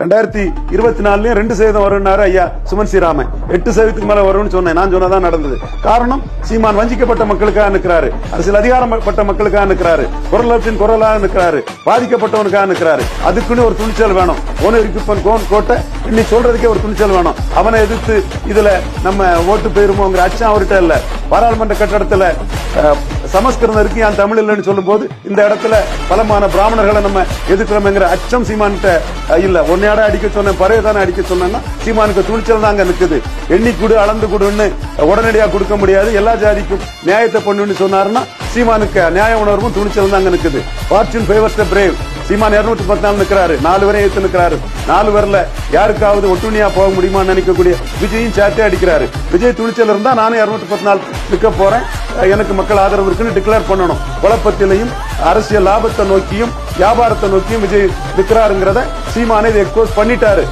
ரெண்டாயிரத்தி இருபத்தி நாலுலயும் ரெண்டு சதவீதம் வரும்னாரு ஐயா சுமன் ஸ்ரீராமன். எட்டு சதவீதத்துக்கு மேல வரும்னு சொன்னேன். நான் சொன்னதான் நடந்தது. காரணம் சீமான் வஞ்சிக்கப்பட்ட மக்களுக்காக நிற்கிறாரு. அரசியல் அதிகாரப்பட்ட மக்களுக்காக நிற்கிறாரு. குரலத்தின் குரலாக நிற்கிறாரு. பாதிக்கப்பட்டவனுக்காக நிற்கிறாரு. அதுக்குன்னு ஒரு துணிச்சல் வேணும். ஒன்னு இருக்கிப்பன் கோன் கோட்டை. இன்னைக்கு சொல்றதுக்கே ஒரு துணிச்சல் வேணும். அவனை எதிர்த்து இதுல நம்ம ஓட்டு போயிருமோங்கிற அச்சம் அவர்கிட்ட இல்ல. பாராளுமன்ற கட்டடத்துல சமஸ்கிருதம் இருக்கு ஏன் தமிழ் இல்லைன்னு சொல்லும்போது இந்த இடத்துல பலமான பிராமணர்களை நம்ம எதிர்க்கிறோம்ங்கிற அச்சம் சீமான்கிட்ட இல்ல. ஒன்னையாட அடிக்க சொன்னேன் பறைய தானே அடிக்க சொன்னேன்னா சீமானுக்கு துணிச்சல் தான் அங்க நிக்குது. எண்ணி கொடு அளந்து கொடுன்னு உடனடியாக கொடுக்க முடியாது. எல்லா ஜாதிக்கும் நியாயத்தை பண்ணுன்னு சொன்னாருன்னா சீமானுக்கு நியாய உணர்வும் துணிச்சல் தான் அங்க நிக்குது. Fortune favours the brave Seeman இருநூத்தி பத்து நாள் நிக்கிறாரு நாலு வரை ஏத்து நிக்கிறாரு நாலு வரல யாருக்காவது ஒட்டுணியா போக முடியுமான்னு நினைக்கக்கூடிய விஜயும் சேர்த்தே அடிக்கிறாரு. விஜய் துணிச்சல் இருந்தா நானும் இருநூத்தி பத்து நாள் நிக்க போறேன். எனக்கு மக்கள் ஆதரவு இருக்குன்னு டிக்ளேர் பண்ணணும். குழப்பத்திலையும் அரசியல் லாபத்தை நோக்கியும் வியாபாரத்தை நோக்கியும் விஜய் நிக்கிறாருங்கிறத சீமானே இதை எக்ஸ்போஸ் பண்ணிட்டாரு.